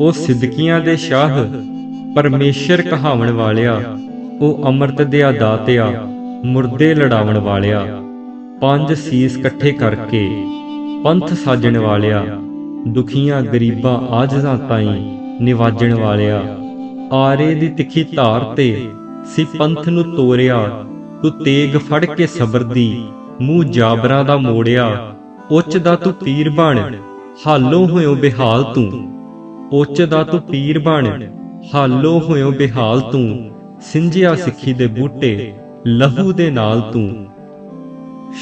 ਉਹ ਸਿੱਦਕੀਆਂ ਦੇ ਸ਼ਾਹ, ਪਰਮੇਸ਼ਰ ਕਹਾਵਣ ਵਾਲਿਆ। ਉਹ ਅੰਮ੍ਰਿਤ ਦਿਆ ਦਾਤਿਆ ਮੁਰਦੇ ਲੜਾਵਣ ਵਾਲਿਆ। ਪੰਜ ਸੀਸ ਇਕੱਠੇ ਕਰਕੇ ਪੰਥ ਸਾਜਣ ਵਾਲਿਆ। ਦੁਖੀਆਂ ਗਰੀਬਾਂ ਆਜਜ਼ਾਂ ਤਾਈਂ ਨਿਵਾਜਣ ਵਾਲਿਆ। ਆਰੇ ਦੀ ਤਿੱਖੀ ਧਾਰ ਤੇ ਸੀ ਪੰਥ ਨੂੰ ਤੋਰਿਆ। ਤੂੰ ਤੇਗ ਫੜ ਕੇ ਸਬਰ ਦੀ, ਮੂੰਹ ਜਾਬਰਾਂ ਦਾ ਮੋੜਿਆ। ਉੱਚ ਦਾ ਤੂੰ ਪੀਰ ਬਣ, ਹਾਲੋਂ ਹੋਇਓ ਬਿਹਾਲ ਤੂੰ। ਉੱਚ ਦਾ ਤੂੰ ਪੀਰ ਬਣ, ਹਾਲੋ ਹੋਇਓ ਬਿਹਾਲ ਤੂੰ, ਸਿੰਜਿਆ ਸਿੱਖੀ ਦੇ ਬੂਟੇ, ਲਹੂ ਦੇ ਨਾਲ ਤੂੰ।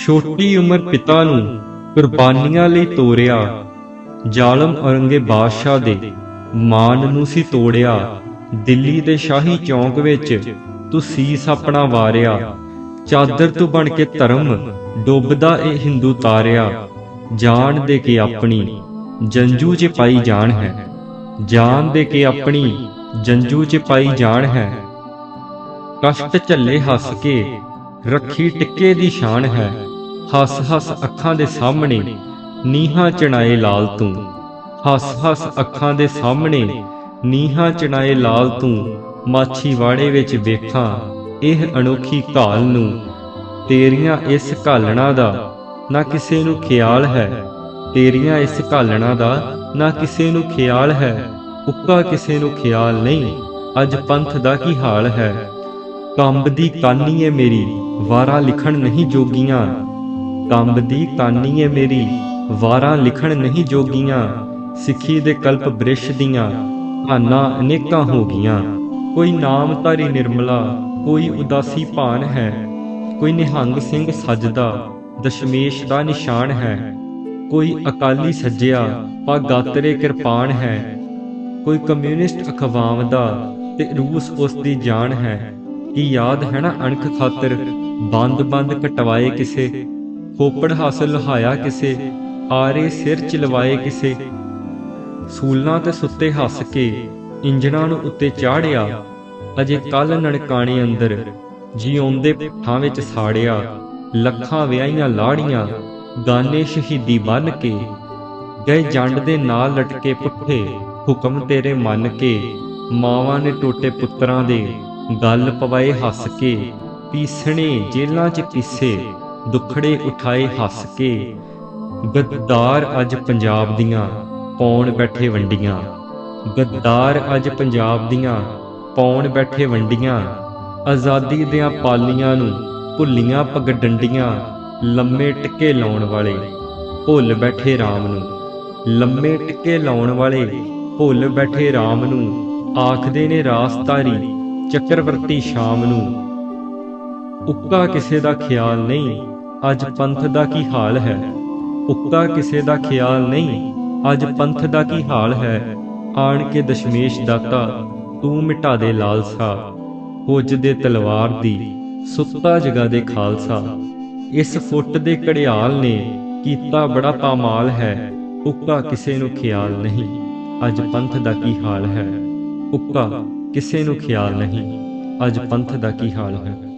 ਛੋਟੀ ਉਮਰ ਪਿਤਾ ਨੂੰ ਕੁਰਬਾਨੀਆਂ ਲਈ ਤੋਰਿਆ, ਜ਼ਾਲਮ ਔਰੰਗੇ ਬਾਦਸ਼ਾਹ ਦੇ ਮਾਨ ਨੂੰ ਸੀ ਤੋੜਿਆ, ਦਿੱਲੀ ਦੇ ਸ਼ਾਹੀ ਚੌਂਕ ਵਿੱਚ ਤੂੰ ਸੀਸ ਆਪਣਾ ਵਾਰਿਆ, ਚਾਦਰ ਤੂੰ ਬਣ ਕੇ ਧਰਮ ਡੁੱਬਦਾ ਇਹ ਹਿੰਦੂ ਤਾਰਿਆ ਜਾਣ ਦੇ ਕੇ ਆਪਣੀ ਜੰਜੂ 'ਚ ਪਾਈ ਜਾਣ ਹੈ। ਜਾਨ ਦੇ ਕੇ ਆਪਣੀ ਜੰਜੂ 'ਚ ਪਾਈ ਜਾਣ ਹੈ। ਕਸ਼ਟ ਝੱਲੇ ਹੱਸ ਕੇ ਰੱਖੀ ਟਿੱਕੇ ਦੀ ਸ਼ਾਨ ਹੈ। ਹੱਸ ਹੱਸ ਅੱਖਾਂ ਦੇ ਸਾਹਮਣੇ ਨੀਹਾਂ ਚਣਾਏ ਲਾਲ ਤੂੰ। ਹੱਸ ਹੱਸ ਅੱਖਾਂ ਦੇ ਸਾਹਮਣੇ ਨੀਹਾਂ ਚਣਾਏ ਲਾਲ ਤੂੰ। ਮਾਛੀ ਵਾੜੇ ਵਿੱਚ ਵੇਖਾਂ ਇਹ ਅਨੋਖੀ ਘਾਲ ਨੂੰ। ਤੇਰੀਆਂ ਇਸ ਘਾਲਣਾ ਦਾ ਨਾ ਕਿਸੇ ਨੂੰ ਖਿਆਲ ਹੈ। ਤੇਰੀਆਂ ਇਸ ਘਾਲਣਾ ਦਾ ਨਾ ਕਿਸੇ ਨੂੰ ਖਿਆਲ ਹੈ। ਉੱਕਾ ਕਿਸੇ ਨੂੰ ਖਿਆਲ ਨਹੀਂ, ਅੱਜ ਪੰਥ ਦਾ ਕੀ ਹਾਲ ਹੈ। ਕੰਬ ਦੀ ਕਾਨੀ ਏ ਮੇਰੀ, ਵਾਰਾਂ ਲਿਖਣ ਨਹੀਂ ਜੋਗੀਆਂ। ਕੰਬ ਦੀ ਕਾਨੀ ਏ ਮੇਰੀ, ਵਾਰਾਂ ਲਿਖਣ ਨਹੀਂ ਜੋਗੀਆਂ। ਸਿੱਖੀ ਦੇ ਕਲਪ ਬ੍ਰਿਸ਼ ਦੀਆਂ ਹਾਨਾ ਅਨੇਕਾਂ ਹੋ ਗਈਆਂ। ਕੋਈ ਨਾਮ ਧਾਰੀ ਨਿਰਮਲਾ, ਕੋਈ ਉਦਾਸੀ ਭਾਨ ਹੈ। ਕੋਈ ਨਿਹੰਗ ਸਿੰਘ ਸਜਦਾ, ਦਸ਼ਮੇਸ਼ ਦਾ ਨਿਸ਼ਾਨ ਹੈ। ਕੋਈ ਅਕਾਲੀ ਸੱਜਿਆ ਪੱਗ ਗਾਤਰੇ ਕਿਰਪਾਨ ਹੈ। ਕੋਈ ਕਮਿਊਨਿਸਟ ਅਖਵਾਮ ਦਾ ਤੇ ਰੂਸ ਉਸ ਦੀ ਜਾਨ ਹੈ, ਕਿ ਯਾਦ ਹੈ ਨਾ ਅਣਖ ਖਾਤਰ ਬੰਦ ਬੰਦ ਕਟਵਾਏ ਕਿਸੇ, ਖੋਪੜ ਹਾਸਲ ਲਹਾਇਆ ਕਿਸੇ, ਆਰੇ ਸਿਰ ਚ ਕਿਸੇ। ਸੂਲਾਂ ਤੇ ਸੁੱਤੇ ਹੱਸ ਕੇ ਇੰਜਣਾਂ ਨੂੰ ਉੱਤੇ ਚਾੜਿਆ, ਅਜੇ ਕੱਲ ਨਣਕਾਣੇ ਅੰਦਰ, ਜਿਉਂਦੇ ਥਾਂ ਵਿੱਚ ਸਾੜਿਆ, ਲੱਖਾਂ ਵਿਆਹੀਆਂ ਲਾੜੀਆਂ ਗਾਨੇ ਸ਼ਹੀਦੀ ਬਨ ਕੇ, ਗਏ ਜੰਡ ਦੇ ਨਾਲ ਲਟਕੇ ਪੁੱਠੇ। ਹੁਕਮ ਤੇਰੇ ਮੰਨ ਕੇ, ਮਾਵਾਂ ਨੇ ਟੋਟੇ ਪੁੱਤਰਾਂ ਦੇ ਗੱਲ ਪਵਾਏ ਹੱਸ ਕੇ, ਪੀਸਣੇ ਜੇਲਾਂ 'ਚ ਪੀਸੇ, ਦੁਖੜੇ ਉਠਾਏ ਹੱਸ ਕੇ। ਗੱਦਾਰ ਅੱਜ ਪੰਜਾਬ ਦੀਆਂ ਪੌਣ ਬੈਠੇ ਵੰਡੀਆਂ। ਗੱਦਾਰ ਅੱਜ ਪੰਜਾਬ ਦੀਆਂ ਪੌਣ ਬੈਠੇ ਵੰਡੀਆਂ। ਆਜ਼ਾਦੀ ਦੀਆਂ ਪਾਲੀਆਂ ਨੂੰ ਭੁੱਲੀਆਂ ਪੱਗ ਡੰਡੀਆਂ ਲੰਮੇ ਟਿੱਕੇ ਲਾਉਣ ਵਾਲੇ ਭੁੱਲ ਬੈਠੇ RAM ਨੂੰ। ਲੰਮੇ ਟਿੱਕੇ ਲਾਉਣ ਵਾਲੇ ਭੁੱਲ ਬੈਠੇ RAM ਨੂੰ, ਆਖਦੇ ਨੇ ਰਾਸਤਾਰੀ, ਚੱਕਰਵਰਤੀ ਸ਼ਾਮ ਨੂੰ। ਉੱਕਾ ਕਿਸੇ ਦਾ ਖਿਆਲ ਨਹੀਂ, ਅੱਜ ਪੰਥ ਦਾ ਕੀ ਹਾਲ ਹੈ? ਉੱਕਾ ਕਿਸੇ ਦਾ ਖਿਆਲ ਨਹੀਂ, ਅੱਜ ਪੰਥ ਦਾ ਕੀ ਹਾਲ ਹੈ? ਆਣ ਕੇ ਦਸ਼ਮੇਸ਼ ਦਾਤਾ, ਤੂੰ ਮਿਟਾ ਦੇ ਲਾਲਸਾ। ਹੁਜ ਦੇ ਤਲਵਾਰ ਦੀ, ਸੁੱਤਾ ਜਗਾ ਦੇ ਖਾਲਸਾ। ਇਸ ਫੁੱਟ ਦੇ ਘੜਿਆਲ ਨੇ, ਕੀਤਾ ਬੜਾ ਪਾਮਾਲ ਹੈ। ਉੱਕਾ ਕਿਸੇ ਨੂੰ ਖਿਆਲ ਨਹੀਂ। ਅੱਜ ਪੰਥ ਦਾ ਕੀ ਹਾਲ ਹੈ? ਉੱਕਾ ਕਿਸੇ ਨੂੰ ਖਿਆਲ ਨਹੀਂ। ਅੱਜ ਪੰਥ ਦਾ ਕੀ ਹਾਲ ਹੈ?